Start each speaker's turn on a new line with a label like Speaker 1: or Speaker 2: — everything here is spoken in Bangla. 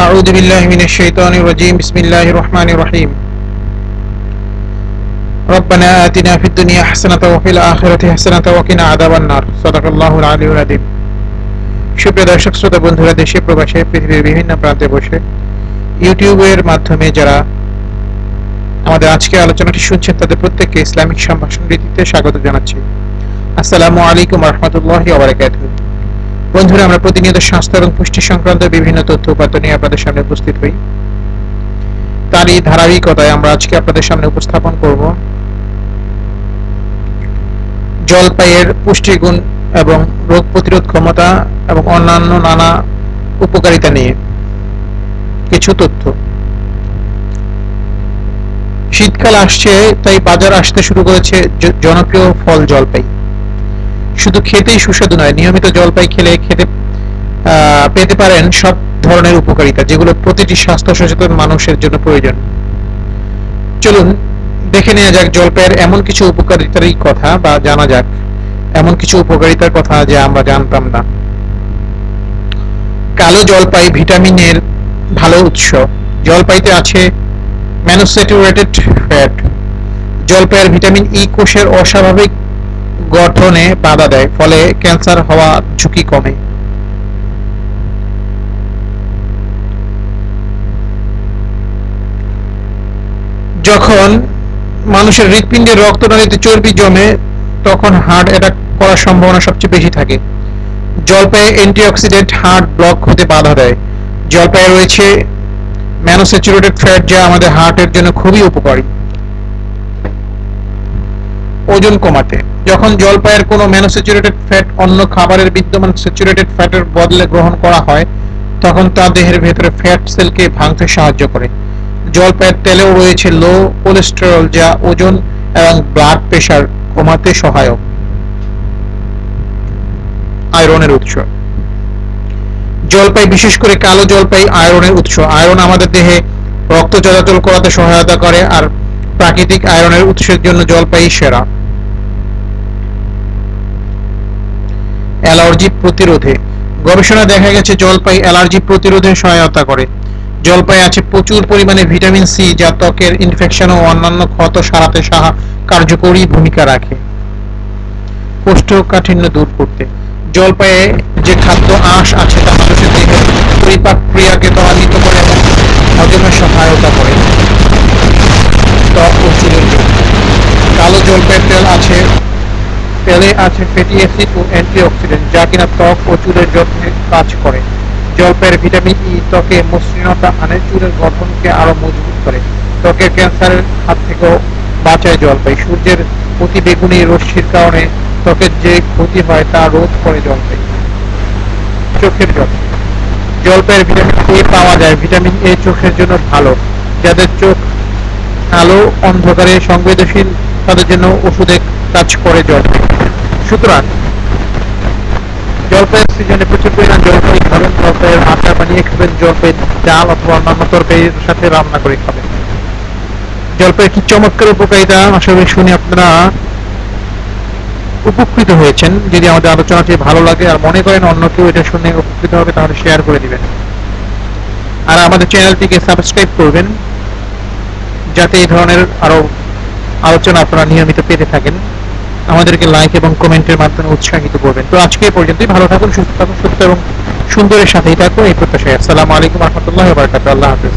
Speaker 1: أعوذ بالله من الشيطان الرجيم بسم الله الرحمن الرحيم ربنا آتنا في الدنيا حسنة وفي الآخرة حسنة وقنا عذاب النار صدق الله العلي العظيم সুপ্রিয় দর্শক শ্রোতা বন্ধুরা দেশে প্রবাসে পৃথিবীর বিভিন্ন প্রান্তে বসে ইউটিউবের মাধ্যমে যারা আমাদের আজকে আলোচনাটি শুনছেন তাদের প্রত্যেককে ইসলামিক সম্ভাষণ রীতিতে স্বাগত জানাচ্ছি আসসালামু আলাইকুম রহমতুল্লাহ আবরাকাতুহ বন্ধুরা, আমরা প্রতিনিয়ত স্বাস্থ্য এবং পুষ্টি সংক্রান্ত বিভিন্ন তথ্য উপাত্ত নিয়ে আপনাদের সামনে উপস্থিত হই। তারই ধারাবাহিকতায় আমরা আজকে আপনাদের সামনে উপস্থাপন করব জলপাইয়ের পুষ্টিগুণ এবং রোগ প্রতিরোধ ক্ষমতা এবং অন্যান্য নানা উপকারিতা নিয়ে কিছু তথ্য। শীতকাল আসছে, তাই বাজার আসতে শুরু করেছে জনপ্রিয় ফল জলপাই। শুধু খেতেই সুস্বাদু নয়, নিয়মিত জলপাই খেলে খেতে পেতে পারেন সব ধরনের উপকারিতা, যেগুলো প্রতিটি স্বাস্থ্য সচেতন মানুষের জন্য প্রয়োজন। চলুন, দেখে নেওয়া যাক জলপাইয়ের এমন কিছু উপকারিতারই কথা বা জানা যাক, এমন কিছু উপকারিতার কথা যে আমরা জানতাম না। কালো জলপাই ভিটামিনের ভালো উৎস। জলপাইতে আছে ম্যানোস্যাচুরেটেড ফ্যাট। জলপাইয়ের ভিটামিন ই কোষের অস্বাভাবিক গঠনে বাধা দেয়, ফলে ক্যান্সার হওয়া ঝুঁকি কমে। যখন মানুষের হৃৎপিণ্ডে রক্তনালীতে চর্বি জমে, তখন হার্ট অ্যাটাক করার সম্ভাবনা সবচেয়ে বেশি থাকে। জলপাইয়ে অ্যান্টিঅক্সিডেন্ট হার্ট ব্লক হতে বাধা দেয়। জলপাইয়ে রয়েছে ম্যানোস্যাচুরেটেড ফ্যাট, যা আমাদের হার্টের জন্য খুবই উপকারী। ওজন কমাতে। যখন জলপাইয়ের কোনো ম্যানোস্যাচুরেটেড ফ্যাট অন্য খাবারের বিদ্যমান স্যাচুরেটেড ফ্যাটের বদলে গ্রহণ করা হয়, তখন তা দেহের ভেতরে ফ্যাট সেলকে ভাঙতে সাহায্য করে। জলপাইয়ের তেলেও রয়েছে লো কোলেস্টেরল যা ওজন এবং ব্লাড প্রেশার কমাতে সহায়ক আয়রনের উৎস। জলপাই, বিশেষ করে কালো জলপাই আয়রনের উৎস। আয়রন আমাদের দেহে রক্ত চলাচল করাতে সহায়তা করে আর প্রাকৃতিক আয়রনের উৎসের জন্য জলপাই সেরা। অ্যালার্জি প্রতিরোধে। গবেষণা দেখা গেছে, জলপাই অ্যালার্জি প্রতিরোধে সহায়তা করে। জলপাই আছে প্রচুর পরিমাণে ভিটামিন সি, যা ত্বকের ইনফেকশন ও অন্যান্য ক্ষত সারাতে সাহা কার্যকরী ভূমিকা রাখে। কোষ্ঠকাঠিন্য দূর করতে। জলপাইয়ে যে খাদ্য আঁশ আছে, তা মানুষের দেহে পরিপাক ক্রিয়াকে ত্বরান্বিত করে এবং হজমে সহায়তা করে। ত্বক ও চুলের জন্য কালো জলপাইয়ের তেল আছে তেলে আছে ফ্যাটি অ্যাসিড ও অ্যান্টিঅক্সিডেন্ট যা কিনা ত্বক ও চুলের যত্নে কাজ করে। জলপাইয়ের ভিটামিন ই ত্বকে মসৃণতা আনে, চুলের গঠনকে আরও মজবুত করে। ত্বকের ক্যান্সারের হাত থেকেও বাঁচায় জলপাই। সূর্যের অতি বেগুনি রশ্মির কারণে ত্বকের যে ক্ষতি হয় তা রোধ করে জলপাই। চোখের যত্ন। জলপাইয়ের ভিটামিন এ পাওয়া যায়। ভিটামিন এ চোখের জন্য ভালো। যাদের চোখ আলো অন্ধকারে, সংবেদনশীল, তাদের জন্য ওষুধে কাজ করে জলপাই। সুতরাং, জলপাইয়ের সিজনে প্রচুর পরিমাণ জলপাই খাবেন, জলপাইয়ের আচার বানিয়ে খাবেন জলপাই ডাল অথবা অন্যান্য তরকারির সাথে রান্না করে খাবেন। কি চমৎকার উপকারিতা শুনে আপনারা উপকৃত হয়েছেন। যদি আমাদের আলোচনাটি ভালো লাগে আর মনে করেন অন্য কেউ এটা শুনে উপকৃত হবে, তাহলে শেয়ার করে দিবেন। আর আমাদের চ্যানেলটিকে সাবস্ক্রাইব করবেন, যাতে এই ধরনের আরও আলোচনা আপনারা নিয়মিত পেতে থাকেন। আমাদেরকে লাইক এবং কমেন্টের মাধ্যমে উৎসাহিত করবেন। তো আজকে এই পর্যন্তই। ভালো থাকুন, সুস্থ থাকুন, সুস্থ এবং সুন্দরের সাথেই থাকুন। এই প্রত্যাশায় আসসালামু আলাইকুম রহমতুল্লাহ আল্লাহ হাফিজ।